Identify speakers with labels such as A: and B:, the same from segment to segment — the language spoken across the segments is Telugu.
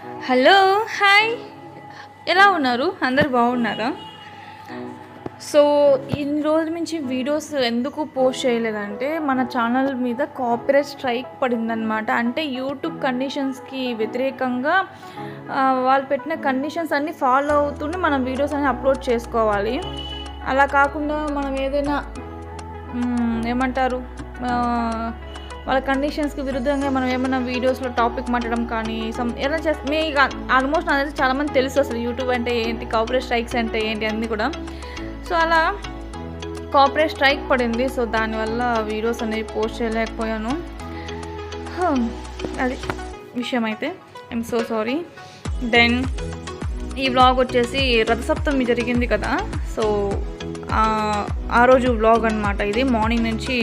A: Hello hi. ఎలా ఉన్నారు? అందరు బాగున్నారా? సో ఇన్ని రోజుల నుంచి వీడియోస్ ఎందుకు పోస్ట్ చేయలేదంటే మన ఛానల్ మీద కాపీరైట్ స్ట్రైక్ పడిందనమాట అంటే యూట్యూబ్ కండిషన్స్కి వ్యతిరేకంగా వాళ్ళు పెట్టిన కండిషన్స్ అన్నీ ఫాలో అవుతూనే మనం వీడియోస్ అన్ని అప్లోడ్ చేసుకోవాలి. అలా కాకుండా మనం ఏదైనా ఏమంటారు? వాళ్ళ కండిషన్స్కి విరుద్ధంగా మనం ఏమైనా వీడియోస్లో టాపిక్ మాట్లాడడం కానీ సమ్ ఎలా చేస్తే మీ ఆల్మోస్ట్ అనేది చాలామంది తెలుసు అసలు యూట్యూబ్ అంటే ఏంటి కాపరేట్ స్ట్రైక్స్ అంటే ఏంటి అన్నీ కూడా. సో అలా కాపరేట్ స్ట్రైక్ పడింది. సో దానివల్ల వీడియోస్ అనేవి పోస్ట్ చేయలేకపోయాను. Hmm, అది విషయం అయితే ఐఎమ్ సో సారీ దెన్ ఈ వ్లాగ్ వచ్చేసి రథసప్తమి జరిగింది కదా. సో ఆ, రోజు వ్లాగ్ అనమాట ఇది. మార్నింగ్ నుంచి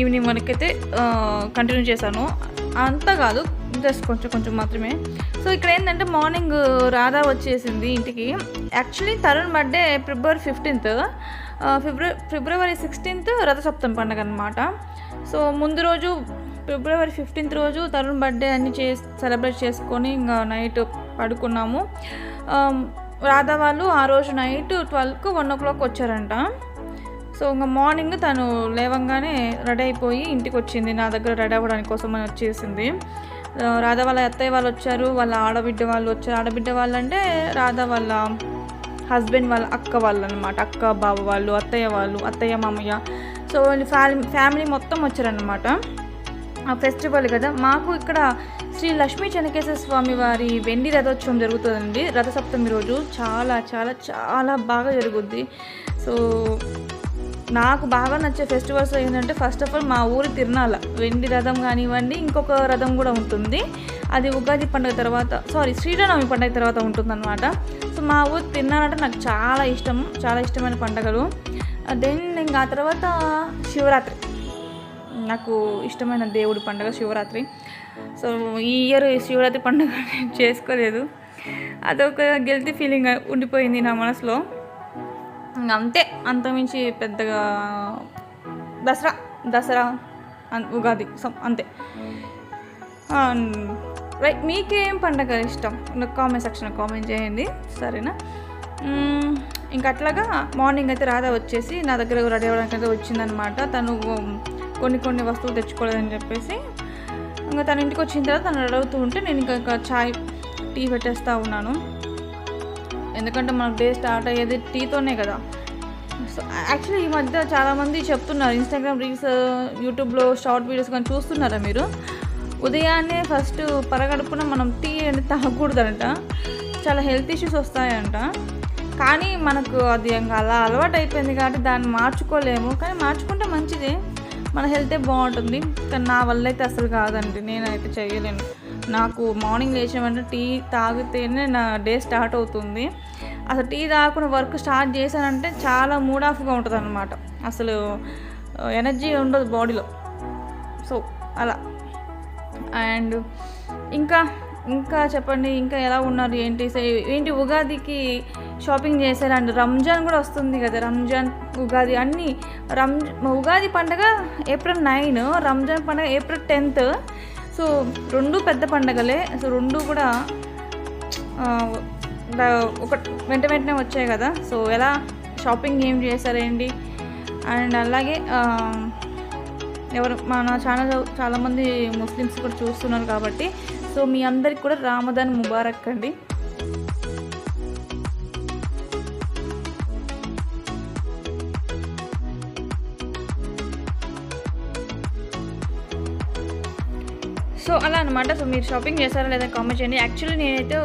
A: ఈవినింగ్ వరకైతే కంటిన్యూ చేశాను. అంతా కాదు జస్ట్ కొంచెం కొంచెం మాత్రమే. సో ఇక్కడ ఏంటంటే మార్నింగ్ రాధా వచ్చేసింది ఇంటికి. Actually Tarun birthday February fifteenth February February sixteenth Rathasaptami పండుగ అనమాట సో ముందు రోజు ఫిబ్రవరి ఫిఫ్టీన్త్ రోజు తరుణ్ బర్త్డే అన్ని చే సెలబ్రేట్ చేసుకొని ఇంకా నైట్ పడుకున్నాము. రాధా వాళ్ళు ఆ రోజు నైట్ ట్వెల్వ్కి వన్ ఓ క్లాక్ వచ్చారంట. సో ఇంకా మార్నింగ్ తను లేవంగానే రెడీ అయిపోయి ఇంటికి వచ్చింది నా దగ్గర రెడీ అవ్వడానికి కోసం అని వచ్చేసింది. రాధ రాధా వాళ్ళ అత్తయ్య వాళ్ళు వచ్చారు. వాళ్ళ ఆడబిడ్డ వాళ్ళు వచ్చారు. ఆడబిడ్డ వాళ్ళు అంటే రాధా వాళ్ళ హస్బెండ్ వాళ్ళ అక్క వాళ్ళు అనమాట అక్క బావ వాళ్ళు అత్తయ్య వాళ్ళు అత్తయ్య మామయ్య. సో ఫ్యామిలీ ఫ్యామిలీ మొత్తం వచ్చారనమాట ఆ ఫెస్టివల్ కదా. మాకు ఇక్కడ శ్రీ లక్ష్మీ చెనకేశ్వర స్వామి వారి వెండి రథోత్సవం జరుగుతుందండి. రథసప్తమి రోజు. చాలా చాలా చాలా బాగా జరుగుద్ది. సో నాకు బాగా నచ్చే ఫెస్టివల్స్ ఏంటంటే ఫస్ట్ ఆఫ్ ఆల్ మా ఊరి తిరునాల వెండి రథం కానివ్వండి ఇంకొక రథం కూడా ఉంటుంది. అది ఉగాది పండుగ తర్వాత సారీ శ్రీరామనవమి పండుగ తర్వాత ఉంటుందన్నమాట. సో మా ఊరి తిరునాళ్ళంటే నాకు చాలా ఇష్టం చాలా ఇష్టమైన పండుగలు. దెన్ ఇంకా ఆ తర్వాత శివరాత్రి. నాకు ఇష్టమైన దేవుడి పండుగ శివరాత్రి. సో ఈ ఇయర్ శివరాత్రి పండుగ నేను చేసుకోలేదు. అదొక గిల్టీ ఫీలింగ్ ఉండిపోయింది నా మనసులో. ఇంకా అంతే. అంతమించి పెద్దగా దసరా దసరా అన్- ఉగాది సో అంతే. రైట్ మీకేం పండగ ఇష్టం? నాకు కామెంట్ సెక్షన్ కామెంట్ చేయండి. సరేనా? ఇంకా అట్లాగా మార్నింగ్ అయితే రాధా వచ్చేసి నా దగ్గర రెడీ అవ్వడానికి అయితే వచ్చిందనమాట. తను కొన్ని కొన్ని వస్తువులు తెచ్చుకోలేదని చెప్పేసి ఇంకా తన ఇంటికి వచ్చిన తర్వాత తను అడుగుతూ ఉంటే నేను ఇంకా చాయ్ టీ పెట్టేస్తూ ఉన్నాను. ఎందుకంటే మనకు డే స్టార్ట్ అయ్యేది టీతోనే కదా. యాక్చువల్లీ ఈ మధ్య చాలామంది చెప్తున్నారు ఇన్స్టాగ్రామ్ రీల్స్ యూట్యూబ్లో షార్ట్ వీడియోస్ కానీ చూస్తున్నారా మీరు? ఉదయాన్నే ఫస్ట్ పరగడుపున మనం టీ అనేది తాగకూడదంట. చాలా హెల్త్ ఇష్యూస్ వస్తాయంట. కానీ మనకు అది ఇంకా అలా అలవాటు అయిపోయింది కాబట్టి దాన్ని మార్చుకోలేము. కానీ మార్చుకుంటే మంచిదే. మన హెల్తే బాగుంటుంది. కానీ నా వల్ల అయితే అసలు కాదండి. నేనైతే చేయలేను. నాకు మార్నింగ్ లేచిన వెంటనే టీ తాగితేనే నా డే స్టార్ట్ అవుతుంది. అసలు టీ తాగకుండా వర్క్ స్టార్ట్ చేశానంటే చాలా మూడ్ ఆఫ్గా ఉంటుంది అనమాట అసలు ఎనర్జీ ఉండదు బాడీలో. సో అలా. అండ్ ఇంకా ఇంకా చెప్పండి ఇంకా ఎలా ఉన్నారు ఏంటి? ఏంటి ఉగాదికి షాపింగ్ చేశారండి రంజాన్ కూడా వస్తుంది కదా రంజాన్ ఉగాది అన్నీ. రం ఉగాది పండగ ఏప్రిల్ నైన్ రంజాన్ పండగ ఏప్రిల్ టెన్త్. సో రెండు పెద్ద పండగలే. సో రెండు కూడా ఒక వెంట వెంటనే వచ్చాయి కదా. సో ఎలా షాపింగ్ ఏం చేశారేంటి? అండ్ అలాగే ఎవరు మన ఛానల్ చాలామంది ముస్లిమ్స్ కూడా చూస్తున్నారు కాబట్టి. సో మీ అందరికి కూడా రామదాన్ ముబారక్ అండి. సో అలా అనమాట సో మీరు షాపింగ్ చేశారా లేదా కామెంట్ చేయండి. యాక్చువల్లీ నేనైతే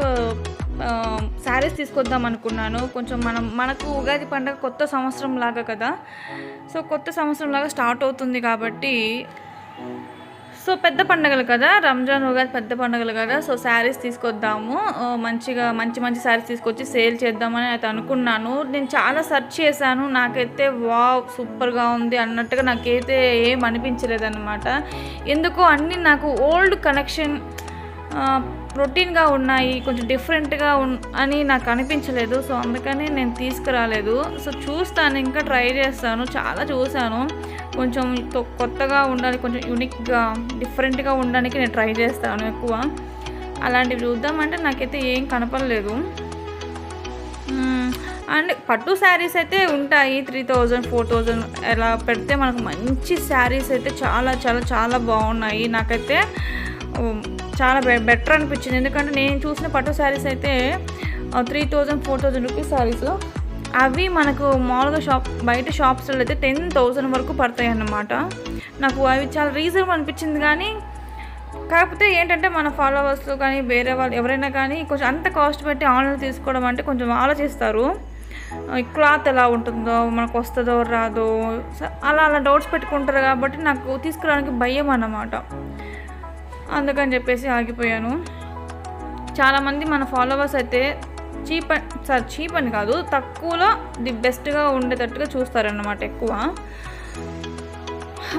A: శారీస్ తీసుకొద్దాం అనుకున్నాను. కొంచెం మనం మనకు ఉగాది పండుగ కొత్త సంవత్సరం లాగా కదా. సో కొత్త సంవత్సరం లాగా స్టార్ట్ అవుతుంది కాబట్టి సో పెద్ద పండుగలు కదా. రంజాన్ ఉగాది పెద్ద పండుగలు కదా. సో శారీస్ తీసుకొద్దాము. మంచిగా మంచి మంచి శారీస్ తీసుకొచ్చి సేల్ చేద్దామని అయితే అనుకున్నాను. నేను చాలా సెర్చ్ చేశాను. నాకైతే వావ్ సూపర్గా ఉంది అన్నట్టుగా నాకైతే ఏం అనిపించలేదన్నమాట. ఎందుకో అన్నీ నాకు ఓల్డ్ కనెక్షన్ ప్రోటీన్గా ఉన్నాయి కొంచెం డిఫరెంట్గా ఉన్ అని నాకు అనిపించలేదు. సో అందుకని నేను తీసుకురాలేదు. సో చూస్తాను ఇంకా ట్రై చేస్తాను. చాలా చూశాను. కొంచెం కొత్తగా ఉండాలి కొంచెం యూనిక్గా డిఫరెంట్గా ఉండడానికి నేను ట్రై చేస్తాను ఎక్కువ. అలాంటివి చూద్దామంటే నాకైతే ఏం కనపడలేదు. అండ్ పట్టు శారీస్ అయితే ఉంటాయి త్రీ థౌజండ్ ఫోర్ థౌజండ్ ఎలా పెడితే మనకు మంచి శారీస్ అయితే చాలా చాలా చాలా బాగున్నాయి. నాకైతే చాలా బె బెటర్ అనిపించింది. ఎందుకంటే నేను చూసిన పట్టు శారీస్ అయితే three thousand four thousand rupees sarees అవి మనకు మామూలుగా షాప్ బయట షాప్స్లో అయితే టెన్ థౌజండ్ వరకు పడతాయి అన్నమాట నాకు అవి చాలా రీజనబుల్ అనిపించింది కానీ కాకపోతే ఏంటంటే మన ఫాలోవర్స్ కానీ వేరే వాళ్ళు ఎవరైనా కానీ కొంచెం అంత కాస్ట్ పెట్టి ఆన్లైన్ తీసుకోవడం అంటే కొంచెం ఆలోచిస్తారు. క్లాత్ ఎలా ఉంటుందో మనకు వస్తుందో రాదో అలా అలా డౌట్స్ పెట్టుకుంటారు కాబట్టి నాకు తీసుకురావడానికి భయం అన్నమాట. అందుకని చెప్పేసి ఆగిపోయాను. చాలామంది మన ఫాలోవర్స్ అయితే చీప్ సార్ చీప్ అని కాదు తక్కువలో ది బెస్ట్గా ఉండేటట్టుగా చూస్తారన్నమాట ఎక్కువ.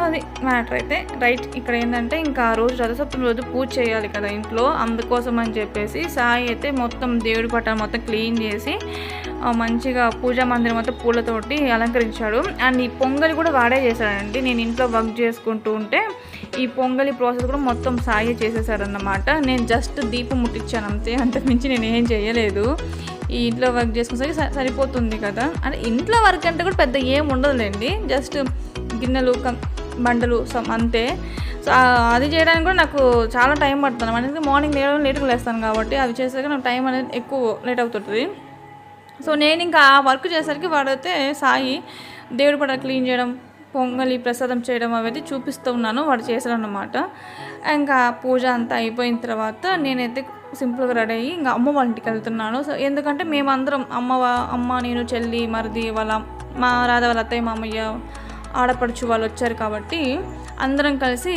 A: అది మ్యాటర్ అయితే. రైట్ ఇక్కడ ఏంటంటే ఇంకా ఆ రోజు రథసప్తమి రోజు పూజ చేయాలి కదా ఇంట్లో. అందుకోసం అని చెప్పేసి సాయి అయితే మొత్తం దేవుడి పట్టాలు మొత్తం క్లీన్ చేసి మంచిగా పూజా మందిరం మొత్తం పూలతోటి అలంకరించాడు. అండ్ ఈ పొంగలి కూడా వాడే చేశాడండి. నేను ఇంట్లో వర్క్ చేసుకుంటూ ఉంటే ఈ పొంగలి ప్రాసెస్ కూడా మొత్తం సాయి చేసేసాడన్నమాట నేను జస్ట్ దీపం ముట్టించాను అంతే అంతకుమించి నేను ఏం చేయలేదు. ఈ ఇంట్లో వర్క్ చేసుకునేసరికి సరిపోతుంది కదా. అంటే ఇంట్లో వర్క్ అంటే కూడా పెద్ద ఏం ఉండదులేండి. జస్ట్ గిన్నెలు బండలు సమ్ అంతే. సో అది చేయడానికి కూడా నాకు చాలా టైం పడుతుంది అంటే మార్నింగ్ లేవడం లేట్గా లేస్తాను కాబట్టి అది చేసేసరికి నాకు టైం అనేది ఎక్కువ లేట్ అవుతుంటుంది. సో నేను ఇంకా ఆ వర్క్ చేసరికి వాడైతే సాయి దేవుడి పడ క్లీన్ చేయడం పొంగలి ప్రసాదం చేయడం అనేది చూపిస్తూ ఉన్నాను వాడు చేశాడు అనమాట ఇంకా పూజ అంతా అయిపోయిన తర్వాత నేనైతే సింపుల్గా రెడీ అయ్యి ఇంకా అమ్మ వాళ్ళ ఇంటికి వెళ్తున్నాను. సో ఎందుకంటే మేమందరం అమ్మ అమ్మ నేను చెల్లి మరిది వాళ్ళ మా రాధ వాళ్ళ అత్తయ్య మామయ్య ఆడపడుచు వాళ్ళు వచ్చారు కాబట్టి అందరం కలిసి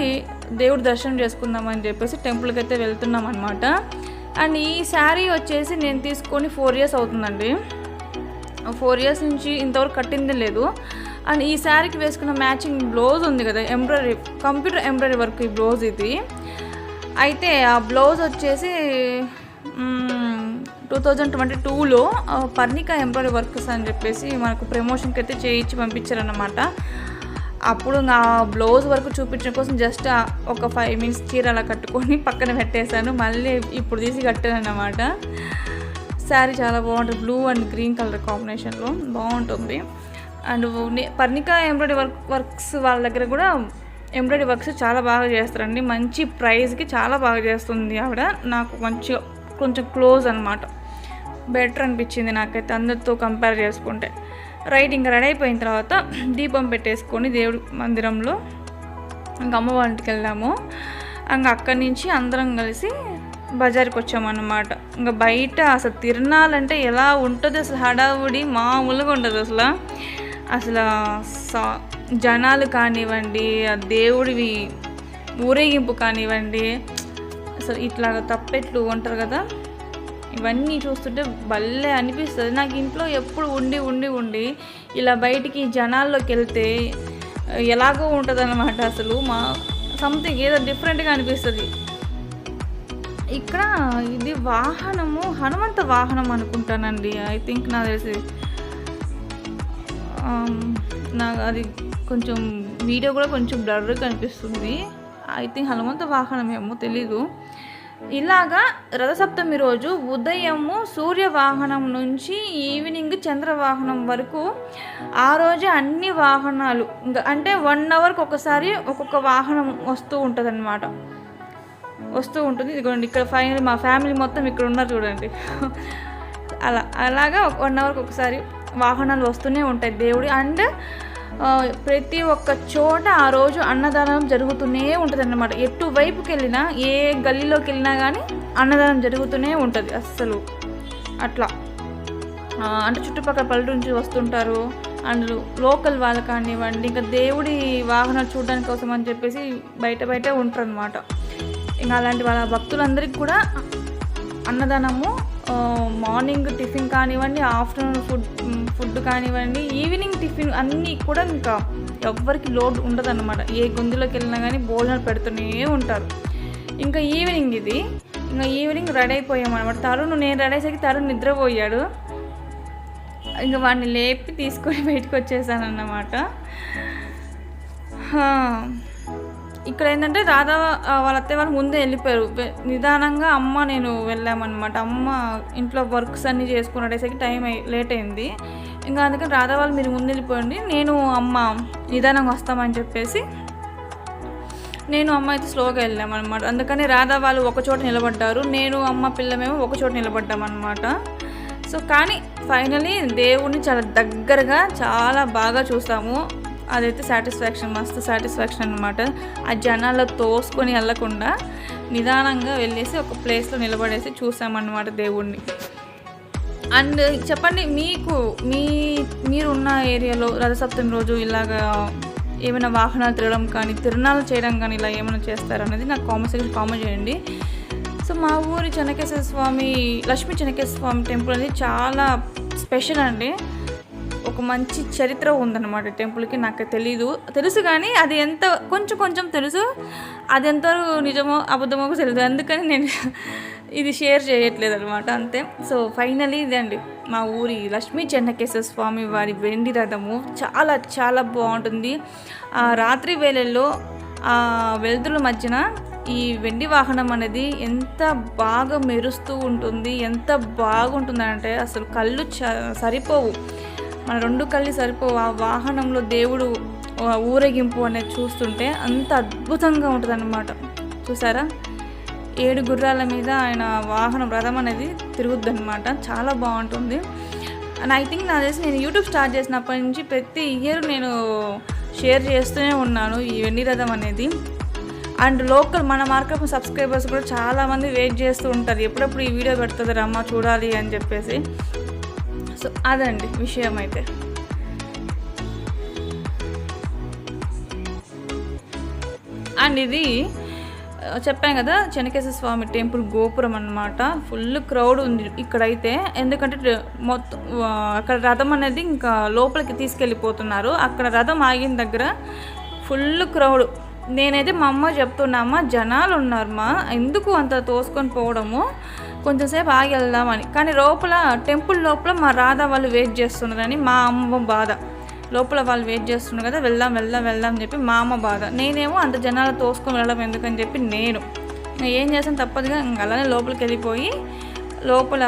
A: దేవుడి దర్శనం చేసుకుందామని చెప్పేసి టెంపుల్కి అయితే వెళ్తున్నాం అనమాట అండ్ ఈ శారీ వచ్చేసి నేను తీసుకొని ఫోర్ ఇయర్స్ అవుతుందండి. ఫోర్ ఇయర్స్ నుంచి ఇంతవరకు కట్టింది లేదు. అండ్ ఈ శారీకి వేసుకున్న మ్యాచింగ్ బ్లౌజ్ ఉంది కదా ఎంబ్రాయిడరీ కంప్యూటర్ ఎంబ్రాయిడరీ వర్క్ ఈ బ్లౌజ్ ఇది. అయితే ఆ బ్లౌజ్ వచ్చేసి టూ థౌజండ్ ట్వంటీ టూలో పర్ణిక ఎంబ్రాయిడరీ వర్క్స్ అని చెప్పేసి మనకు ప్రమోషన్కి అయితే చేయించి పంపించారన్నమాట. అప్పుడు నా బ్లౌజ్ వరకు చూపించడం కోసం జస్ట్ ఒక ఫైవ్ మినిట్స్ చీర అలా కట్టుకొని పక్కన పెట్టేశాను. మళ్ళీ ఇప్పుడు తీసి కట్టాను అన్నమాట శారీ చాలా బాగుంటుంది బ్లూ అండ్ గ్రీన్ కలర్ కాంబినేషన్లో బాగుంటుంది. And Parnika embroidery work works వాళ్ళ దగ్గర కూడా ఎంబ్రాయిడరీ వర్క్స్ చాలా బాగా చేస్తారండి. మంచి ప్రైస్కి చాలా బాగా చేస్తుంది ఆవిడ. నాకు మంచిగా కొంచెం క్లోజ్ అనమాట బెటర్ అనిపించింది నాకైతే అందరితో కంపేర్ చేసుకుంటే. రైట్ ఇంకా రెడీ అయిపోయిన తర్వాత దీపం పెట్టేసుకొని దేవుడి మందిరంలో ఇంకా అమ్మవారింటికి ఇంటికి వెళ్ళాము. ఇంకా అక్కడి నుంచి అందరం కలిసి బజార్కి వచ్చామన్నమాట. ఇంకా బయట అసలు తిరణాలంటే ఎలా ఉంటుంది? అసలు హడావుడి మామూలుగా ఉండదు అసలు. అసలు సా- జనాలు కానివ్వండి ఆ దేవుడివి ఊరేగింపు కానివ్వండి అసలు ఇట్లా తప్పెట్లు ఉంటారు కదా ఇవన్నీ చూస్తుంటే భలే అనిపిస్తుంది. నాకు ఇంట్లో ఎప్పుడు ఉండి ఉండి ఉండి ఇలా బయటికి జనాల్లోకి వెళ్తే ఎలాగో ఉంటుంది అనమాట అసలు. మా సంథింగ్ ఏదో డిఫరెంట్గా అనిపిస్తుంది. ఇక్కడ ఇది వాహనము హనుమంత వాహనం అనుకుంటానండి. ఐ థింక్ నాకు తెలిసి నాకు అది కొంచెం వీడియో కూడా కొంచెం బ్లర్గా కనిపిస్తుంది. ఐ థింక్ హనుమంత వాహనమేమో తెలీదు. ఇలాగా రథసప్తమి రోజు ఉదయము సూర్య వాహనం నుంచి ఈవినింగ్ చంద్రవాహనం వరకు ఆ రోజే అన్ని వాహనాలు ఇంకా అంటే వన్ అవర్కి ఒకసారి ఒక్కొక్క వాహనం వస్తూ ఉంటుంది వస్తూ ఉంటుంది. ఇదిగోండి ఇక్కడ ఫైనల్ మా ఫ్యామిలీ మొత్తం ఇక్కడ ఉన్నారు చూడండి. అలా అలాగా వన్ అవర్కి ఒకసారి వాహనాలు వస్తూనే ఉంటాయి. దేవుడి అండ్ ప్రతి ఒక్క చోట ఆ రోజు అన్నదానం జరుగుతూనే ఉంటుంది అన్నమాట ఎటువైపుకి వెళ్ళినా ఏ గల్లీలోకి వెళ్ళినా కానీ అన్నదానం జరుగుతూనే ఉంటుంది అస్సలు. అట్లా. అంటే చుట్టుపక్కల పల్లెటూరు నుంచి వస్తుంటారు. అండ్ లోకల్ వాళ్ళు కానివ్వండి ఇంకా దేవుడి వాహనాలు చూడడానికి కోసం అని చెప్పేసి బయట బయటే ఉంటారు అనమాట ఇంకా అలాంటి వాళ్ళ భక్తులందరికీ కూడా అన్నదానము మార్నింగ్ టిఫిన్ కానివ్వండి ఆఫ్టర్నూన్ ఫుడ్ ఫుడ్ కానివ్వండి ఈవినింగ్ టిఫిన్ అన్నీ కూడా ఇంకా ఎవ్వరికి లోడ్ ఉండదు అనమాట ఏ గొంతులోకి వెళ్ళినా కానీ భోజనాలు పెడుతూనే ఉంటారు. ఇంకా ఈవినింగ్ ఇది. ఇంకా ఈవినింగ్ రెడీ అయిపోయాం అనమాట తరుణ్ నేను రెడీ అయ్యేసరికి తరుణ్ నిద్రపోయాడు. ఇంకా వాడిని లేపి తీసుకొని బయటకు వచ్చేసాను అన్నమాట ఇక్కడ ఏంటంటే రాధా వాళ్ళ అత్తయ్య వాళ్ళు ముందే వెళ్ళిపోయారు. నిదానంగా అమ్మ నేను వెళ్ళామన్నమాట. అమ్మ ఇంట్లో వర్క్స్ అన్నీ చేసుకున్నట్టేసరికి టైం అయి లేట్ అయింది. ఇంకా అందుకని రాధా వాళ్ళు మీరు ముందు వెళ్ళిపోండి. నేను అమ్మ నిదానంగా వస్తామని చెప్పేసి నేను అమ్మ అయితే స్లోగా వెళ్ళామన్నమాట. అందుకని రాధా వాళ్ళు ఒక చోట నిలబడ్డారు. నేను అమ్మ పిల్లమేమో ఒక చోట నిలబడ్డామన్నమాట. సో కానీ ఫైనలీ దేవుణ్ణి చాలా దగ్గరగా చాలా బాగా చూస్తాము అదైతే సాటిస్ఫాక్షన్ మస్తు సాటిస్ఫాక్షన్ అనమాట ఆ జనాల్లో తోసుకొని వెళ్ళకుండా నిదానంగా వెళ్ళేసి ఒక ప్లేస్లో నిలబడేసి చూసామన్నమాట దేవుణ్ణి. అండ్ చెప్పండి మీకు మీ మీరున్న ఏరియాలో రథసప్తమి రోజు ఇలాగా ఏమైనా వాహనాలు తిరగడం కానీ తిరుణాలు చేయడం కానీ ఇలా ఏమైనా చేస్తారనేది నాకు కామెంట్ సెక్షన్ కామెంట్ చేయండి. సో మా ఊరి చెనకేశ్వర స్వామి లక్ష్మీ చెనకేశ్వర స్వామి టెంపుల్ అనేది చాలా స్పెషల్ అండి. ఒక మంచి చరిత్ర ఉందన్నమాట టెంపుల్కి నాకు తెలీదు. తెలుసు కానీ అది ఎంత కొంచెం కొంచెం తెలుసు. అది ఎంత నిజమో అబద్ధమో తెలియదు అందుకని నేను ఇది షేర్ చేయట్లేదు అనమాట అంతే. సో ఫైనలీ ఇదండి. మా ఊరి లక్ష్మీ చెన్నకేశ్వర స్వామి వారి వెండి రథము చాలా చాలా బాగుంటుంది. ఆ రాత్రి వేళల్లో ఆ వెలుతురుల మధ్యన ఈ వెండి వాహనం అనేది ఎంత బాగా మెరుస్తూ ఉంటుంది ఎంత బాగుంటుందంటే అసలు కళ్ళు చ సరిపోవు. మన రెండు కళ్ళు సరిపోవు ఆ వాహనంలో దేవుడు ఊరేగింపు అనేది చూస్తుంటే అంత అద్భుతంగా ఉంటుంది అనమాట చూసారా? ఏడు గుర్రాల మీద ఆయన వాహనం రథం అనేది తిరుగుద్ది అనమాట చాలా బాగుంటుంది. అండ్ ఐ థింక్ నా తెలిసి నేను యూట్యూబ్ స్టార్ట్ చేసినప్పటి నుంచి ప్రతి ఇయర్ నేను షేర్ చేస్తూనే ఉన్నాను ఈ వెండి రథం అనేది. అండ్ లోకల్ మన మార్కెట్ సబ్స్క్రైబర్స్ కూడా చాలామంది వెయిట్ చేస్తూ ఉంటారు. ఎప్పుడప్పుడు ఈ వీడియో పెడుతుంది రమ్మ చూడాలి అని చెప్పేసి. సో అదండి విషయం అయితే. అండ్ ఇది చెప్పాను కదా చెనకేశ్వర స్వామి టెంపుల్ గోపురం అన్నమాట. ఫుల్ క్రౌడ్ ఉంది ఇక్కడైతే. ఎందుకంటే మొత్తం అక్కడ రథం అనేది ఇంకా లోపలికి తీసుకెళ్ళిపోతున్నారు. అక్కడ రథం ఆగిన దగ్గర ఫుల్ క్రౌడ్. నేనైతే మా అమ్మ చెప్తున్నా అమ్మ జనాలు ఉన్నారు మా ఎందుకు అంత తోసుకొని పోవడము? కొంచెంసేపు ఆగి వెళ్దామని. కానీ లోపల టెంపుల్ లోపల మా రాధా వాళ్ళు వెయిట్ చేస్తున్నారని మా అమ్మ బాధ. లోపల వాళ్ళు వెయిట్ చేస్తున్నారు కదా వెళ్దాం వెళ్దాం వెళ్దాం అని చెప్పి మా అమ్మ బాధ. నేనేమో అంత జనాలు తోసుకొని వెళ్ళడం ఎందుకని చెప్పి నేను. ఏం చేసాను తప్పదుగా అలానే లోపలికి వెళ్ళిపోయి లోపల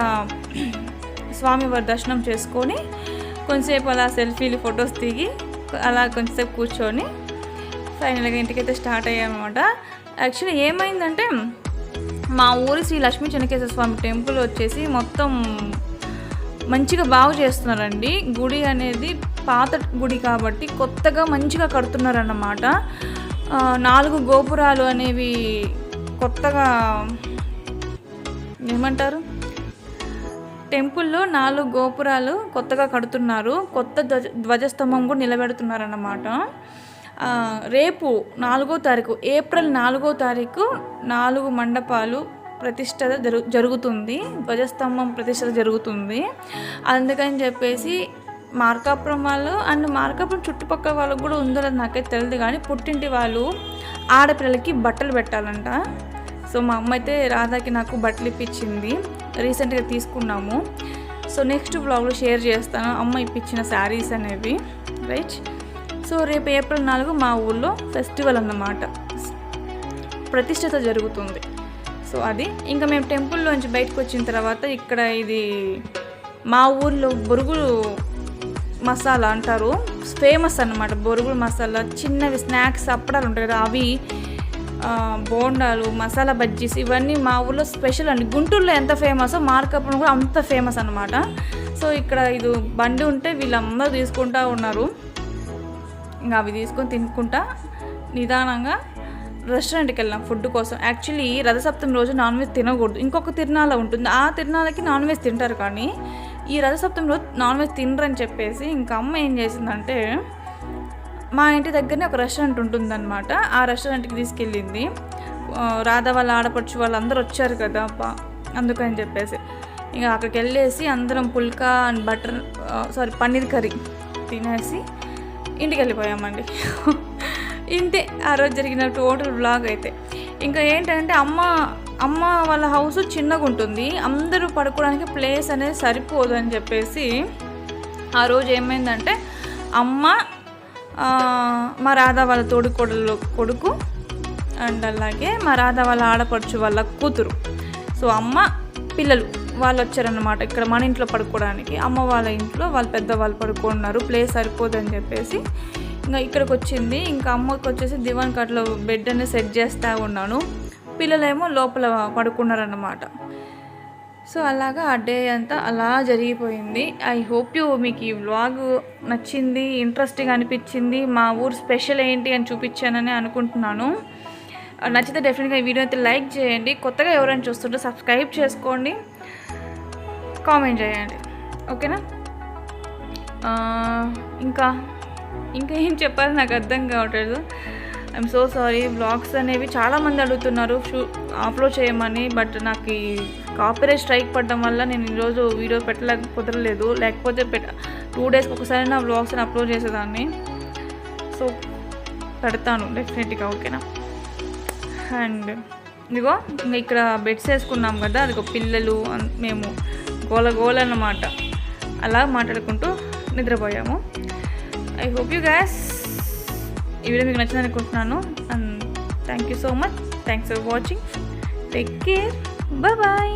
A: స్వామివారి దర్శనం చేసుకొని కొంచెంసేపు అలా సెల్ఫీలు ఫొటోస్ దిగి అలా కొంచెంసేపు కూర్చొని ఫైనల్గా ఇంటికైతే స్టార్ట్ అయ్యామన్నమాట. యాక్చువల్లీ ఏమైందంటే మా ఊరి శ్రీ లక్ష్మీ చెనకేశ్వర స్వామి టెంపుల్ వచ్చేసి మొత్తం మంచిగా బాగు చేస్తున్నారండి. గుడి అనేది పాత గుడి కాబట్టి కొత్తగా మంచిగా కడుతున్నారన్నమాట. నాలుగు గోపురాలు అనేవి కొత్తగా ఏమంటారు? టెంపుల్లో నాలుగు గోపురాలు కొత్తగా కడుతున్నారు. కొత్త ధ్వజ ధ్వజస్తంభం కూడా నిలబెడుతున్నారన్నమాట. రేపు నాలుగో తారీఖు ఏప్రిల్ నాలుగో తారీఖు నాలుగు మండపాలు ప్రతిష్ట జరు జరుగుతుంది. ధ్వజస్తంభం ప్రతిష్ట జరుగుతుంది. అందుకని చెప్పేసి మార్కాపురం వాళ్ళు అండ్ మార్కాపురం చుట్టుపక్కల వాళ్ళకు కూడా ఉందో లేదో నాకైతే తెలియదు కానీ పుట్టింటి వాళ్ళు ఆడపిల్లలకి బట్టలు పెట్టాలంట. సో మా అమ్మ అయితే రాధాకి నాకు బట్టలు ఇప్పించింది. రీసెంట్గా తీసుకున్నాము. సో నెక్స్ట్ బ్లాగ్లో షేర్ చేస్తాను. అమ్మ ఇప్పించిన శారీస్ అనేవి. రైట్? సో రేపు ఏప్రిల్ నాలుగు మా ఊళ్ళో ఫెస్టివల్ అన్నమాట. ప్రతిష్టత జరుగుతుంది. సో అది ఇంకా మేము టెంపుల్లోంచి బయటకు వచ్చిన తర్వాత ఇక్కడ ఇది మా ఊర్లో బొరుగులు మసాలా అంటారు. ఫేమస్ అన్నమాట బొరుగులు మసాలా. చిన్నవి స్నాక్స్ అప్పడాలు ఉంటాయి కదా అవి బోండాలు మసాలా బజ్జీస్ ఇవన్నీ మా ఊళ్ళో స్పెషల్ అండి. గుంటూరులో ఎంత ఫేమసో మార్కపురం కూడా అంత ఫేమస్ అన్నమాట. సో ఇక్కడ ఇది బండి ఉంటే వీళ్ళందరూ తీసుకుంటూ ఉన్నారు. ఇంకా అవి తీసుకొని తినుకుంటా నిదానంగా రెస్టారెంట్కి వెళ్ళాం ఫుడ్ కోసం. యాక్చువల్లీ రథసప్తమి రోజు నాన్ వెజ్ తినకూడదు. ఇంకొక తిరునాల ఉంటుంది. ఆ తిరునాలకి నాన్ వెజ్ తింటారు కానీ ఈ రథసప్తమి రోజు నాన్ వెజ్ తినరని చెప్పేసి ఇంకా అమ్మ ఏం చేసిందంటే మా ఇంటి దగ్గరనే ఒక రెస్టారెంట్ ఉంటుందన్నమాట. ఆ రెస్టారెంట్కి తీసుకెళ్ళింది. రాధా వాళ్ళ ఆడపడుచు వాళ్ళందరూ వచ్చారు కదా అబ్బా అందుకని చెప్పేసి. ఇంకా అక్కడికి వెళ్ళేసి అందరం pulka and butter sorry paneer curry తినేసి ఇంటికి వెళ్ళిపోయామండి ఇంతే ఆ రోజు జరిగిన టోటల్ బ్లాగ్ అయితే. ఇంకా ఏంటంటే అమ్మ అమ్మ వాళ్ళ హౌస్ చిన్నగా ఉంటుంది అందరూ పడుకోవడానికి ప్లేస్ అనేది సరిపోదు అని చెప్పేసి ఆ రోజు ఏమైందంటే అమ్మ మా రాధా వాళ్ళ తోడు కొడుకు కొడుకు అండ్ అలాగే మా రాధ వాళ్ళ ఆడపడుచు వాళ్ళ కూతురు. సో అమ్మ పిల్లలు. వాళ్ళు వచ్చారన్నమాట ఇక్కడ మన ఇంట్లో పడుకోవడానికి అమ్మ వాళ్ళ ఇంట్లో వాళ్ళ పెద్దవాళ్ళు పడుకున్నారు. ప్లేస్ సరిపోదని చెప్పేసి ఇంకా ఇక్కడికి వచ్చింది ఇంకా అమ్మకి వచ్చేసి దివాన్ కట్లో బెడ్ అనేది సెట్ చేస్తూ ఉన్నాను. పిల్లలేమో లోపల పడుకున్నారన్నమాట. సో అలాగా ఆ డే అంతా అలా జరిగిపోయింది. ఐ హోప్ యూ మీకు ఈ వ్లాగ్ నచ్చింది ఇంట్రెస్టింగ్ అనిపించింది మా ఊరు స్పెషల్ ఏంటి అని చూపించానని అనుకుంటున్నాను. నచ్చితే డెఫినెట్గా ఈ వీడియో అయితే లైక్ చేయండి. కొత్తగా ఎవరైనా చూస్తుంటే సబ్స్క్రైబ్ చేసుకోండి. కామెంట్ చేయండి. ఓకేనా? ఇంకా ఇంకా ఏం చెప్పాలి? నాకు అర్థం కావట్లేదు. ఐఎమ్ సో సారీ బ్లాగ్స్ అనేవి చాలామంది అడుగుతున్నారు. షూ అప్లోడ్ చేయమని బట్ నాకు ఈ కాపీరేట్ స్ట్రైక్ పడడం వల్ల నేను ఈరోజు వీడియో పెట్టలేక కుదరలేదు. లేకపోతే పెట్ టూ డేస్కి ఒకసారి నా బ్లాగ్స్ని అప్లోడ్ చేసేదాన్ని. సో పెడతాను డెఫినెట్గా ఓకేనా? అండ్ ఇదిగో ఇంకా ఇక్కడ బెడ్స్ వేసుకున్నాం కదా అదిగో పిల్లలు మేము గోల అన్నమాట అలా మాట్లాడుకుంటూ నిద్రపోయాము. ఐ హోప్ యూ గ్యాస్ ఈ వీడియో మీకు నచ్చింది అనుకుంటున్నాను. And thank you so much thanks for watching take care bye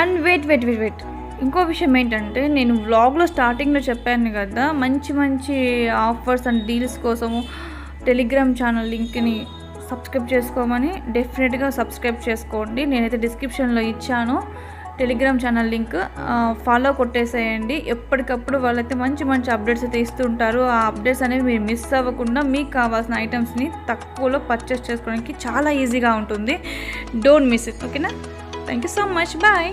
A: and wait wait wait wait ఇంకో విషయం ఏంటంటే నేను వ్లాగ్లో స్టార్టింగ్లో చెప్పాను కదా మంచి మంచి ఆఫర్స్ అండ్ డీల్స్ కోసము టెలిగ్రామ్ ఛానల్ లింక్ని సబ్స్క్రైబ్ చేసుకోమని డెఫినెట్గా సబ్స్క్రైబ్ చేసుకోండి. నేనైతే డిస్క్రిప్షన్లో ఇచ్చాను. టెలిగ్రామ్ ఛానల్ లింక్ ఫాలో కొట్టేసేయండి. ఎప్పటికప్పుడు వాళ్ళైతే మంచి మంచి అప్డేట్స్ అయితే ఇస్తుంటారు. ఆ అప్డేట్స్ అనేవి మీరు మిస్ అవ్వకుండా మీకు కావాల్సిన ఐటమ్స్ని తక్కువలో పర్చేస్ చేసుకోవడానికి చాలా ఈజీగా ఉంటుంది. డోంట్ మిస్ ఇట్ ఓకేనా? Thank you so much. Bye.